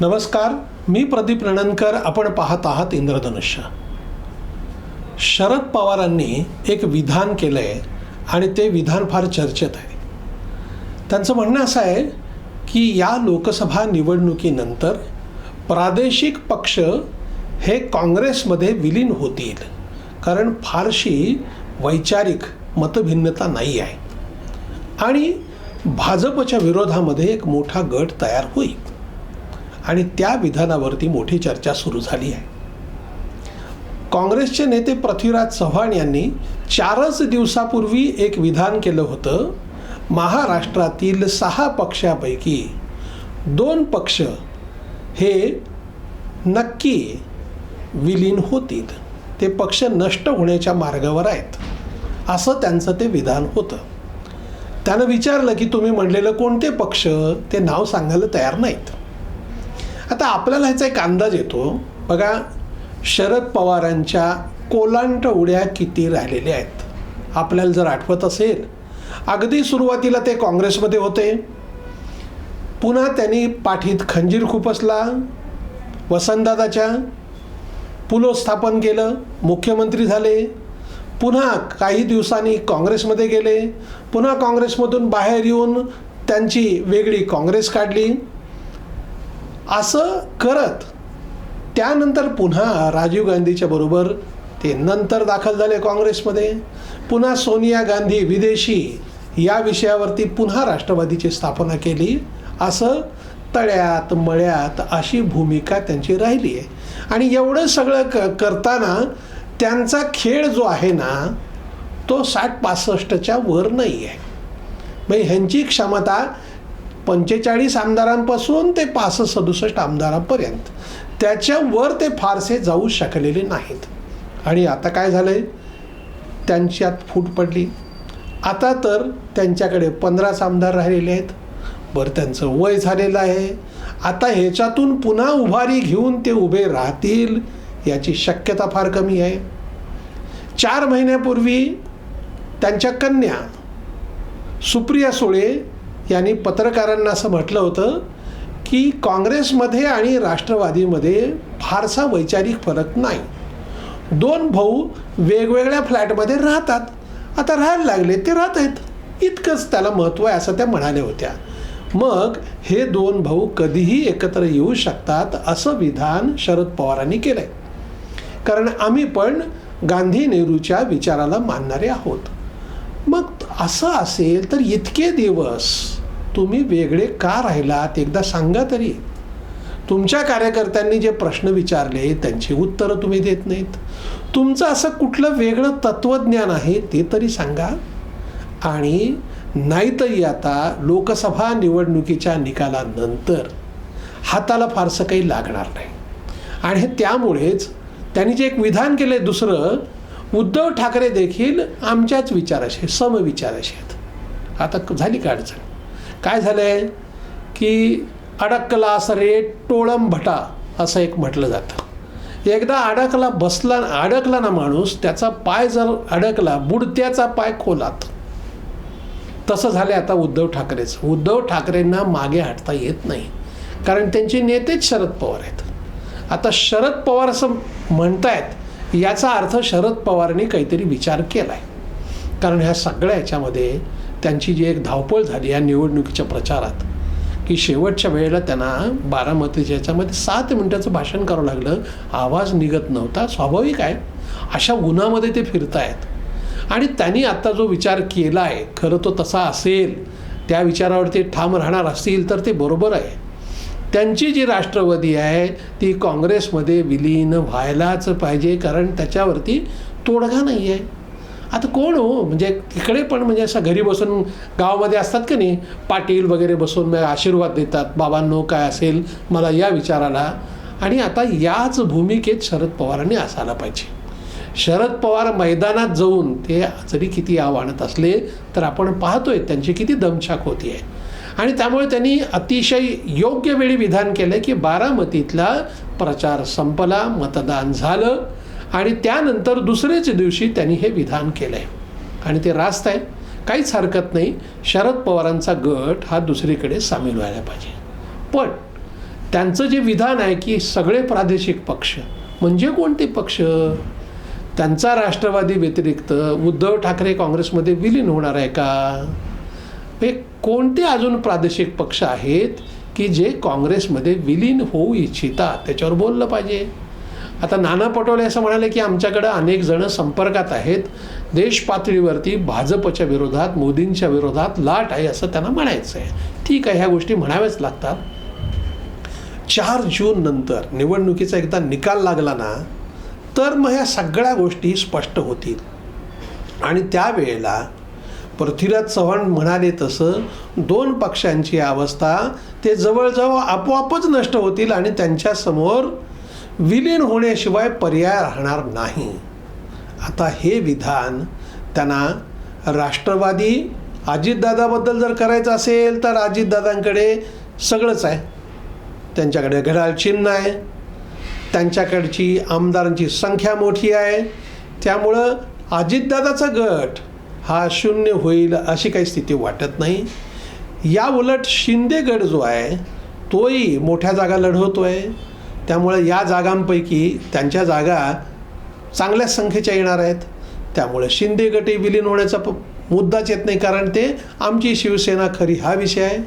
नमस्कार मी प्रदीप रणनकर आपण पाहत आहात इंद्रधनुष्य. शरद पवारांनी एक विधान केलं आहे आणि ते विधान फार चर्चेत आहे. त्यांचं म्हणणं असं आहे की या लोकसभा निवडणुकीनंतर प्रादेशिक पक्ष हे काँग्रेसमध्ये विलीन होतील कारण फारशी वैचारिक मतभिन्नता नाही आहे. आणि भाजपच्या विरोधामध्ये एक मोठा गट तयार होईल. आणि त्या विधानावरती मोठी चर्चा सुरू झाली आहे. काँग्रेसचे नेते पृथ्वीराज चव्हाण यांनी चारच दिवसापूर्वी एक विधान केलं होतं. महाराष्ट्रातील सहा पक्षापैकी दोन पक्ष हे नक्की विलीन होतील. ते पक्ष नष्ट होण्याच्या मार्गावर आहेत. असं त्यांचं ते विधान होतं. त्यानं विचारलं की तुम्ही म्हणलेलं कोणते पक्ष? ते नाव सांगायला तयार नाहीत. आता आपल्याला ह्याचा एक अंदाज येतो. बघा शरद पवारांच्या कोलांट उड्या किती राहिलेल्या आहेत. आपल्याला जर आठवत असेल अगदी सुरुवातीला ते काँग्रेसमध्ये होते. पुन्हा त्यांनी पाठीत खंजीर खुपसला वसंतदादाच्या पुलो स्थापन केलं मुख्यमंत्री झाले. पुन्हा काही दिवसांनी काँग्रेसमध्ये गेले. पुन्हा काँग्रेसमधून बाहेर येऊन त्यांची वेगळी काँग्रेस काढली. असं करत त्यानंतर पुन्हा राजीव गांधीच्या बरोबर ते नंतर दाखल झाले काँग्रेसमध्ये. पुन्हा सोनिया गांधी विदेशी या विषयावरती पुन्हा राष्ट्रवादीची स्थापना केली. असं तळ्यात मळ्यात अशी भूमिका त्यांची राहिली आहे. आणि एवढं सगळं क करताना त्यांचा खेळ जो आहे ना तो साठ पासष्टच्या वर नाही आहे. म्हणजे ह्यांची क्षमता पंचेचाळीस आमदारांपासून ते पासष्ट सदुसष्ट आमदारांपर्यंत. त्याच्यावर ते फारसे जाऊ शकलेले नाहीत. आणि आता काय झालं आहे त्यांच्यात फूट पडली. आता तर त्यांच्याकडे पंधराच आमदार राहिलेले आहेत. बरं त्यांचं वय झालेलं आहे. आता ह्याच्यातून पुन्हा उभारी घेऊन ते उभे राहतील याची शक्यता फार कमी आहे. चार महिन्यापूर्वी त्यांच्या कन्या सुप्रिया सुळे यांनी पत्रकारांना असं म्हटलं होतं की काँग्रेसमध्ये आणि राष्ट्रवादीमध्ये फारसा वैचारिक फरक नाही. दोन भाऊ वेगवेगळ्या फ्लॅटमध्ये राहतात. आता राहायला लागले ते राहत आहेत. इतकंच त्याला महत्त्व आहे असं त्या म्हणाल्या होत्या. मग हे दोन भाऊ कधीही एकत्र येऊ शकतात असं विधान शरद पवारांनी केलं आहे कारण आम्ही पण गांधी नेहरूच्या विचाराला मानणारे आहोत. मग असं असेल तर इतके दिवस तुम्ही वेगळे का राहिलात? एकदा सांगा तरी. तुमच्या कार्यकर्त्यांनी जे प्रश्न विचारले त्यांची उत्तरं तुम्ही देत नाहीत. तुमचं असं कुठलं वेगळं तत्त्वज्ञान आहे ते तरी सांगा. आणि नाहीतरी आता लोकसभा निवडणुकीच्या निकालानंतर हाताला फारसं काही लागणार नाही. आणि हे त्यामुळेच त्यांनी जे एक विधान केले दुसरं उद्धव ठाकरे देखील आमच्याच विचाराचे समविचाराचे आहेत. आता झाली का अडचण? काय झालं आहे की अडकला रे टोळम भटा असं एक म्हटलं जातं. एकदा अडकला बसला अडकला ना माणूस त्याचा पाय जर अडकला बुडत्याचा पाय खोलात. तसं झालं आता उद्धव ठाकरेचं. उद्धव ठाकरेंना मागे हटता येत नाही. कारण त्यांचे नेतेच शरद पवार आहेत. आता शरद पवार असं म्हणतायत याचा अर्थ शरद पवारांनी काहीतरी विचार केला आहे कारण ह्या सगळ्या ह्याच्यामध्ये त्यांची जी एक धावपळ झाली या निवडणुकीच्या प्रचारात की शेवटच्या वेळेला त्यांना बारामतीच्या याच्यामध्ये सात मिनटाचं भाषण करावं लागलं. आवाज निघत नव्हता. स्वाभाविक आहे. अशा उन्हामध्ये ते फिरतायत. आणि त्यांनी आत्ता जो विचार केला आहे खरं तो तसा असेल त्या विचारावरती ठाम राहणार असतील तर ते बरोबर आहे. त्यांची जी राष्ट्रवादी आहे ती काँग्रेसमध्ये विलीन व्हायलाच पाहिजे कारण त्याच्यावरती तोडगा नाही आहे आता कोण हो? म्हणजे इकडे पण म्हणजे असं घरी बसून गावामध्ये असतात का नाही? पाटील वगैरे बसून मग आशीर्वाद देतात. बाबांनो काय असेल मला या विचाराला. आणि आता याच भूमिकेत शरद पवारांनी असायला पाहिजे. शरद पवार मैदानात जाऊन ते जरी किती आव्हानात असले तर आपण पाहतोय त्यांची किती दमछाक होती आहे. आणि त्यामुळे त्यांनी अतिशय योग्य वेळी विधान केलं की बारामतीतला प्रचार संपला मतदान झालं. आणि त्यानंतर दुसऱ्याच दिवशी त्यांनी हे विधान केलं आहे आणि ते रास्त आहे. काहीच हरकत नाही. शरद पवारांचा गट हा दुसरीकडे सामील व्हायला पाहिजे. पण त्यांचं जे विधान आहे की सगळे प्रादेशिक पक्ष म्हणजे कोणते पक्ष? त्यांचा राष्ट्रवादी व्यतिरिक्त उद्धव ठाकरे काँग्रेसमध्ये विलीन होणार आहे का? हे कोणते अजून प्रादेशिक पक्ष आहेत की जे काँग्रेसमध्ये विलीन होऊ इच्छितात? त्याच्यावर बोललं पाहिजे. आता नाना पटोले असं म्हणाले की आमच्याकडं अनेक जण संपर्कात आहेत. देश पातळीवरती भाजपच्या विरोधात मोदींच्या विरोधात लाट आहे असं त्यांना म्हणायचं आहे ठीक आहे ह्या गोष्टी म्हणाव्याच लागतात. चार जून नंतर निवडणुकीचा एकदा निकाल लागला ना तर मग ह्या सगळ्या गोष्टी स्पष्ट होतील. आणि त्यावेळेला पृथ्वीराज चव्हाण म्हणाले तसं दोन पक्षांची अवस्था ते जवळजवळ आपोआपच नष्ट होतील आणि त्यांच्यासमोर विलीन होण्याशिवाय पर्याय राहणार नाही. आता हे विधान त्यांना राष्ट्रवादी अजितदादाबद्दल जर करायचं असेल तर अजितदादांकडे सगळंच आहे. त्यांच्याकडे घड्याळ चिन्ह आहे. त्यांच्याकडची आमदारांची संख्या मोठी आहे. त्यामुळं अजितदादाचा गट हा शून्य होईल अशी काही स्थिती वाटत नाही. या उलट शिंदे गट जो आहे तोही मोठ्या जागा लढवतो आहे त्यामुळे या जागांपैकी त्यांच्या जागा चांगल्या संख्येच्या येणार आहेत. त्यामुळे शिंदे गटही विलीन होण्याचा प मुद्दाच येत नाही कारण ते आमची शिवसेना खरी हा विषय आहे.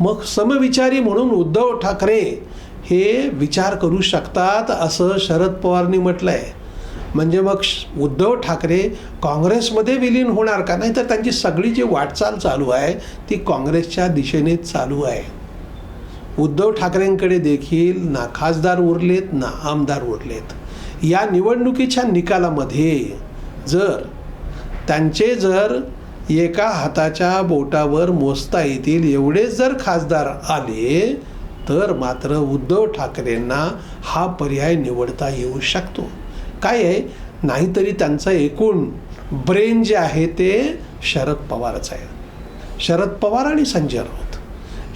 मग समविचारी म्हणून उद्धव ठाकरे हे विचार करू शकतात असं शरद पवारनी म्हटलं आहे म्हणजे मग श- उद्धव ठाकरे काँग्रेसमध्ये विलीन होणार का? नाही तर त्यांची सगळी जी वाटचाल चालू आहे ती काँग्रेसच्या दिशेने चालू आहे. उद्धव ठाकरेंकडे देखील ना खासदार उरलेत ना आमदार उरलेत. या निवडणुकीच्या निकालामध्ये जर त्यांचे जर एका हाताच्या बोटावर मोजता येतील एवढेच जर खासदार आले तर मात्र उद्धव ठाकरेंना हा पर्याय निवडता येऊ शकतो. काय आहे? नाहीतरी त्यांचं एकूण ब्रेन जे आहे ते शरद पवारच आहे. शरद पवार आणि संजय राऊत.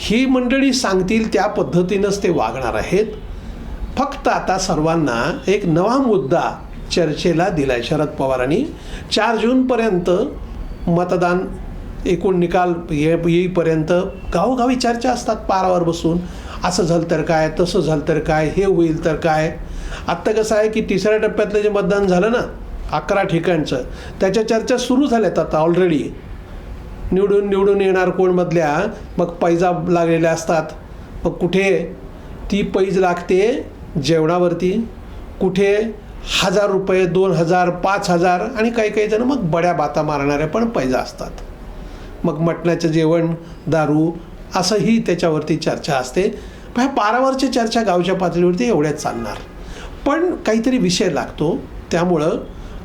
ही मंडळी सांगतील त्या पद्धतीनंच ते वागणार आहेत. फक्त आता सर्वांना एक नवा मुद्दा चर्चेला दिलाय शरद पवारांनी. चार जूनपर्यंत मतदान एकूण निकाल ये येईपर्यंत गावोगावी चर्चा असतात पारावर बसून. असं झालं तर काय तसं झालं तर काय हे होईल तर काय. आत्ता कसं आहे की तिसऱ्या टप्प्यातलं जे मतदान झालं ना अकरा ठिकाणचं त्याच्या चर्चा सुरू झाल्यात आता ऑलरेडी निवडून निवडून येणार कोणमधल्या? मग पैजा लागलेल्या असतात. मग कुठे? ती पैज लागते जेवणावरती. कुठे? हजार रुपये दोन हजार पाच हजार आणि काही काही जण मग बड्या बाता मारणाऱ्या पण पैजा असतात. मग मटणाचं जेवण दारू असंही त्याच्यावरती चर्चा असते. पण ह्या पारावरची चर्चा गावच्या पातळीवरती एवढ्याच चालणार. पण काहीतरी विषय लागतो. त्यामुळं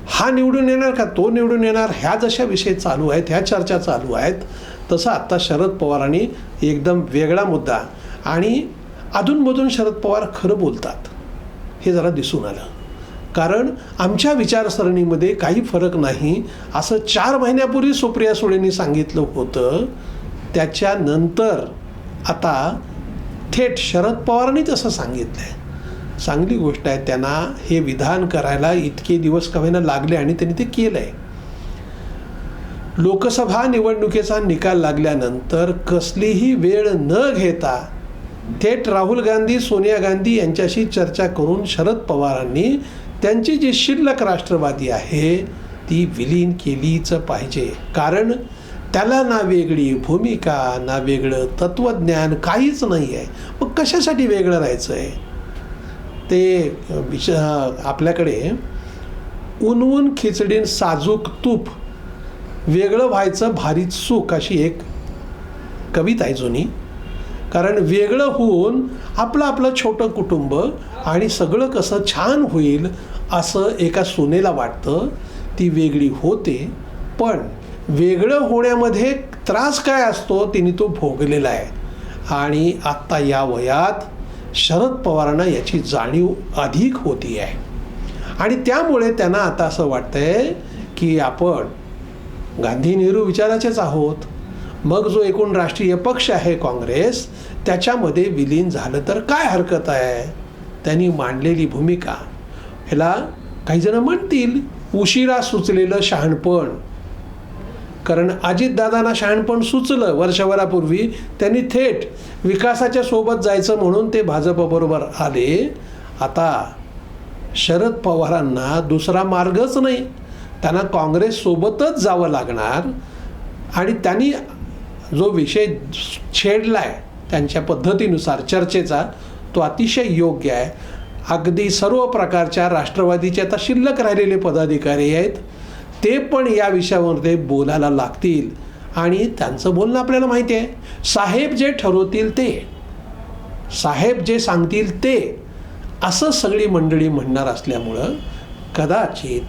हा निवडून येणार का तो निवडून येणार ह्या जशा विषय चालू आहेत ह्या चर्चा चालू आहेत तसं आत्ता शरद पवारांनी एकदम वेगळा मुद्दा आणि अधूनमधून शरद पवार खरं बोलतात हे जरा दिसून आलं. कारण आमच्या विचारसरणीमध्ये काही फरक नाही असं चार महिन्यापूर्वी सुप्रिया सुळेंनी सांगितलं होतं त्याच्यानंतर आता थेट शरद पवारांनी तसं सांगितलं आहे चांगली गोष्ट आहे. त्यांना हे विधान करायला इतके दिवस कवेना लागले आणि त्यांनी ते केलं आहे लोकसभा निवडणुकीचा निकाल लागल्यानंतर कसलीही वेळ न घेता थेट राहुल गांधी सोनिया गांधी यांच्याशी चर्चा करून शरद पवारांनी त्यांची जी शिल्लक राष्ट्रवादी आहे ती विलीन केलीच पाहिजे. कारण त्याला ना वेगळी भूमिका ना वेगळं तत्त्वज्ञान काहीच नाही आहे मग कशासाठी वेगळं राहायचं आहे ते विश आपल्याकडे उनवून खिचडीन साजूक तूप वेगळं व्हायचं भारीच सुख अशी एक कविता आहे जुनी. कारण वेगळं होऊन आपलं आपलं छोटं कुटुंब आणि सगळं कसं छान होईल असं एका सुनेला वाटतं ती वेगळी होते. पण वेगळं होण्यामध्ये त्रास काय असतो तिने तो भोगलेला आहे. आणि आत्ता या वयात शरद पवारांना याची जाणीव अधिक होती आहे. आणि त्यामुळे त्यांना आता असं वाटतंय की आपण गांधी नेहरू विचाराचेच आहोत. मग जो एकूण राष्ट्रीय पक्ष आहे काँग्रेस त्याच्यामध्ये विलीन झालं तर काय हरकत आहे? त्यांनी मांडलेली भूमिका. ह्याला काही जण म्हणतील उशिरा सुचलेलं शहाणपण. कारण अजितदादांना शहाणपण सुचलं वर्षभरापूर्वी. त्यांनी थेट विकासाच्या सोबत जायचं म्हणून ते भाजपबरोबर आले. आता शरद पवारांना दुसरा मार्गच नाही. त्यांना काँग्रेससोबतच जावं लागणार. आणि त्यांनी जो विषय छेडला आहे त्यांच्या पद्धतीनुसार चर्चेचा तो अतिशय योग्य आहे. अगदी सर्व प्रकारच्या राष्ट्रवादीचे आता शिल्लक राहिलेले पदाधिकारी आहेत. ते पण या विषयामध्ये बोलायला लागतील. आणि त्यांचं बोलणं आपल्याला माहिती आहे. साहेब जे ठरवतील ते. साहेब जे सांगतील ते. असं सगळी मंडळी म्हणणार असल्यामुळं कदाचित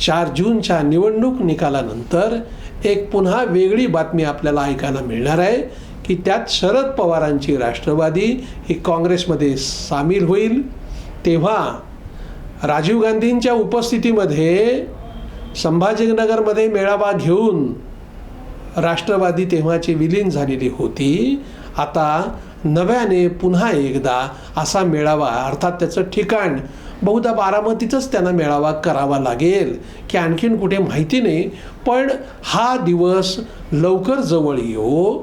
चार जूनच्या निवडणूक निकालानंतर एक पुन्हा वेगळी बातमी आपल्याला ऐकायला मिळणार आहे की त्यात शरद पवारांची राष्ट्रवादी ही काँग्रेसमध्ये सामील होईल. तेव्हा राजीव गांधींच्या उपस्थितीमध्ये संभाजीनगरमध्ये मेळावा घेऊन राष्ट्रवादी तेव्हाची विलीन झालेली होती. आता नव्याने पुन्हा एकदा असा मेळावा अर्थात त्याचं ठिकाण बहुधा बारामतीतच त्यांना मेळावा करावा लागेल की आणखीन कुठे माहिती नाही. पण हा दिवस लवकर जवळ येऊ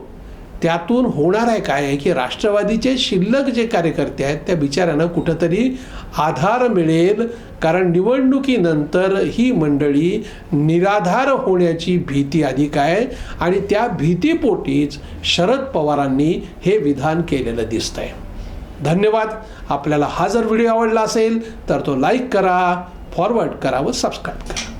त्यातून होणार आहे काय आहे की राष्ट्रवादीचे शिल्लक जे कार्यकर्ते आहेत त्या बिचाऱ्यांना कुठंतरी आधार मिळेल. कारण निवडणुकीनंतर ही मंडळी निराधार होण्याची भीती अधिक आहे आणि त्या भीतीपोटीच शरद पवारांनी हे विधान केलेलं दिसतं आहे धन्यवाद. आपल्याला हा जर व्हिडिओ आवडला असेल तर तो लाईक करा फॉरवर्ड करा व सबस्क्राईब करा.